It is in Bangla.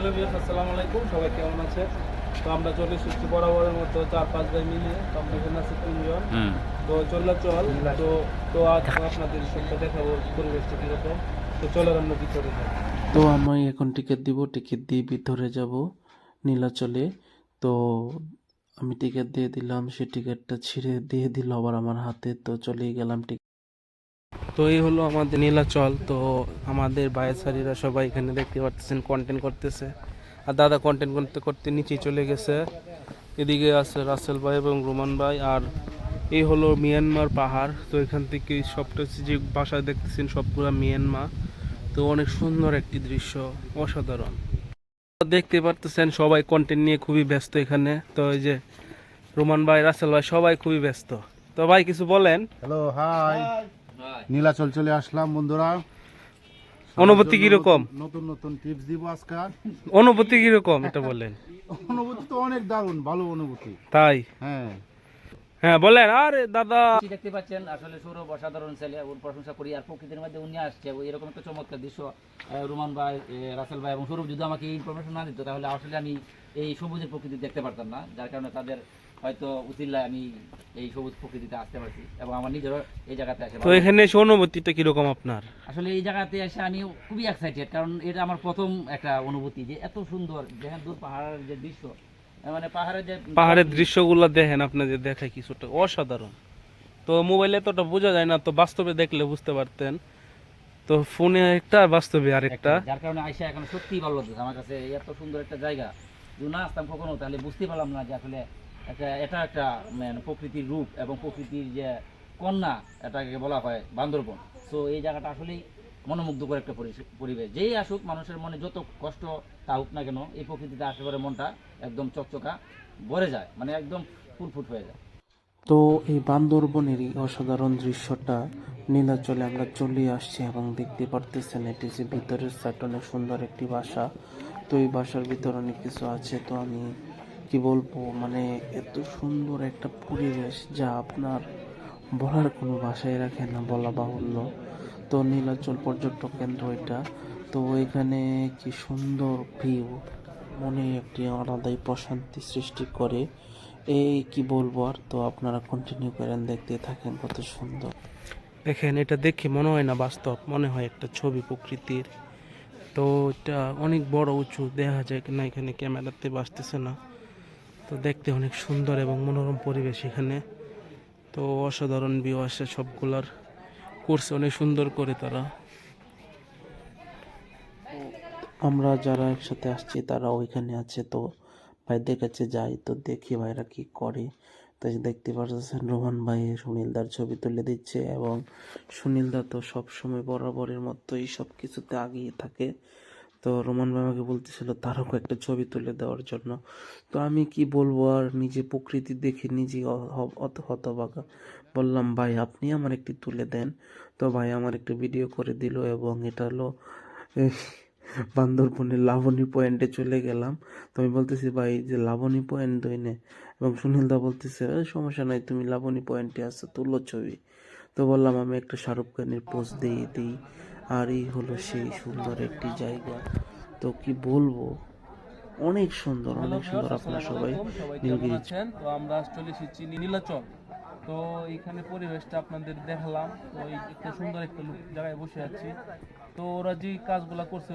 হ্যালো বিয়াস আসসালামু আলাইকুম। সবাই কেমন আছে তো আমরা চলে এসেছি বরাবরের মতো চার পাঁচ ভাই মিলে। তো আমরা এখানে আছি তিনজন। তো চললে চল। তো তো আজ আপনাদের সবটা দেখাবো পরিবেশটা কীরকম। তো চলো আমরা ভিতরে যাই। তো আমি এখন টিকিট দিব। টিকিট দিয়ে ভিতরে যাব নীলাচলে। তো আমি টিকিট দিয়ে দিলাম। সে টিকিটটা ছিঁড়ে দিয়ে দিল আবার আমার হাতে। তো চলেই গেলাম টিকিট তো এই হলো আমাদের নীলাচল তো আমাদের বায়াসারিরা সবাই এখানে দেখতে পাচ্ছেন কন্টেন্ট করতেছে। আর দাদা কন্টেন্ট করতে করতে নিচে চলে গেছে। এদিকে আছে রাসেল ভাই এবং রোমান ভাই। আর এই হলো মিয়ানমার পাহাড়। তো এখান থেকে সবটা হচ্ছে যে বাসায় দেখতেছেন সবগুলা মিয়ানমার। তো অনেক সুন্দর একটি দৃশ্য অসাধারণ। দেখতে পারতেছেন সবাই কন্টেন্ট নিয়ে খুবই ব্যস্ত এখানে। তো এই যে রোমান ভাই রাসেল ভাই সবাই খুবই ব্যস্ত। তো ভাই কিছু বলেন? হ্যালো হাই নীলাচল চলে আসলাম বন্ধুরা। অনুভূতি কীরকম? নতুন নতুন টিপস দিব আজকে। অনুভূতি কীরকম এটা বলেন? অনুভূতি তো অনেক দারুণ ভালো অনুভূতি। তাই? হ্যাঁ। হ্যাঁ বলেন আরে দাদা। কি দেখতে পাচ্ছেন আসলে সৌরভ অসাধারণ ছেলে ওর প্রশংসা করি। আর প্রকৃতির মধ্যে উনি আসছে ওই এরকম একটা চমৎকার দৃশ্য রুমান ভাই রাসেল ভাই এবং সৌরভ যদি আমাকে ইনফরমেশন না দিত তাহলে আসলে আমি এই সবুজের প্রকৃতি দেখতে পারতাম না যার কারণে তাদের হয়তো উচিল্লায় আমি এই সবুজ প্রকৃতিতে আসতে পারছি এবং আমার নিজেরও এই জায়গাতে আসে তো এখানে এসে অনুভূতিটা কীরকম আপনার? আসলে এই জায়গাতে এসে আমি খুবই এক্সাইটেড কারণ এটা আমার প্রথম একটা অনুভূতি যে এত সুন্দর যেখানে দূর পাহাড়ের যে দৃশ্য মানে পাহাড়ের যে পাহাড়ের দৃশ্যগুলো দেখেন আপনাদের দেখায় কিছুটা অসাধারণ। তো মোবাইলে তোটা বোঝা যায় না তো বাস্তবে দেখলে বুঝতে পারতেন। তো ফোনে একটা আর বাস্তবে আরেকটা। যার কারণে আইসা এখন সত্যিই ভালো লাগছে আমার কাছে এত সুন্দর একটা জায়গা যদি না আসতাম কখনো তাহলে বুঝতে পারলাম না যে আসলে একটা এটা একটা মানে প্রকৃতির রূপ এবং প্রকৃতির যে কন্যা, এটাকে বলা হয় বান্দরবন। সো এই জায়গাটা আসলেই মনোমুগ্ধকর একটা পরিবেশ- যেই আসুক, মানুষের মনে যত কষ্ট তা হোক না কেন, এই প্রকৃতিতে আসলে পরে মনটা একদম চকচকা, ভরে যায় মানে একদম ফুটফুট হয়ে যায়। তো এই বান্দরবনের এই অসাধারণ দৃশ্যটা নীলাচলে আমরা চলে আসছি এবং দেখতে পারতেছেন, এটি যে ভিতরের সাইড অনেক সুন্দর একটি বাসা। তো এই বাসার ভিতর অনেক কিছু আছে, তো আমি কি বলব মানে এত সুন্দর একটা পরিবেশ যা আপনার বলার কোনো ভাষায় রাখে না, বলা বাহুল্য। তো নীলাচল পর্যটক কেন্দ্র এটা। তো এখানে কি সুন্দর ভিউ মনে একটি আলাদাই প্রশান্তি সৃষ্টি করে। এই কি বলব আর, তো আপনারা কন্টিনিউ করেন, দেখতে থাকেন কত সুন্দর। দেখেন, এটা দেখে মনে হয় না বাস্তব, মনে হয় একটা ছবি প্রকৃতির। তো এটা অনেক বড় উঁচু, দেখা যায় কিনা এখানে ক্যামেরাতে বাসতেছে না। তো দেখতে অনেক সুন্দর এবং মনোরম পরিবেশ এখানে। তো অসাধারণ ভিউ আসে সবগুলার। করছে অনেক সুন্দর করে তারা। আমরা যারা একসাথে আসছি তারা ওইখানে আছে। তো ভাইদের কাছে যাই, তো দেখি ভাইরা কি করে। তো দেখতে পাচ্ছেন রোহান ভাই সুনীলদার ছবি তুলে দিচ্ছে এবং সুনীলদা তো সবসময় বরাবরের মতোই সব কিছুতে আগিয়ে থাকে। তো রোমান আমাকে বলতেছিল তারও একটা ছবি তুলে দেওয়ার জন্য। তো আমি কি বলব, আর নিজে প্রকৃতি দেখে নিজে অত হতবাগা বললাম, ভাই, আপনি আমার একটি তুলে দেন। তো ভাই আমার একটা ভিডিও করে দিল এবং এটা হলো বান্দরবনের লাবণী পয়েন্টে চলে গেলাম। তো আমি বলতেছি, ভাই, যে লাবণী পয়েন্ট দইনে এবং সুনীলদা বলতেছে সমস্যা নাই, তুমি লাবণী পয়েন্টে আসো তুলো ছবি। তো বললাম, আমি একটা শাহরুখ খানের পোস্ট দিয়ে দিই। আর এই হলো সেই সুন্দর একটি জায়গা। তো কি বলব? অনেক সুন্দর অনেক সুন্দর আপনারা সবাই নীলগিরি তো আমরা চলে এসেছি নীলাচল। তো এখানে পরিবেশটা আপনাদের দেখালাম। তো একটা সুন্দর একটা জায়গায় বসে আছি। তো ওরা যে কাজগুলা করছে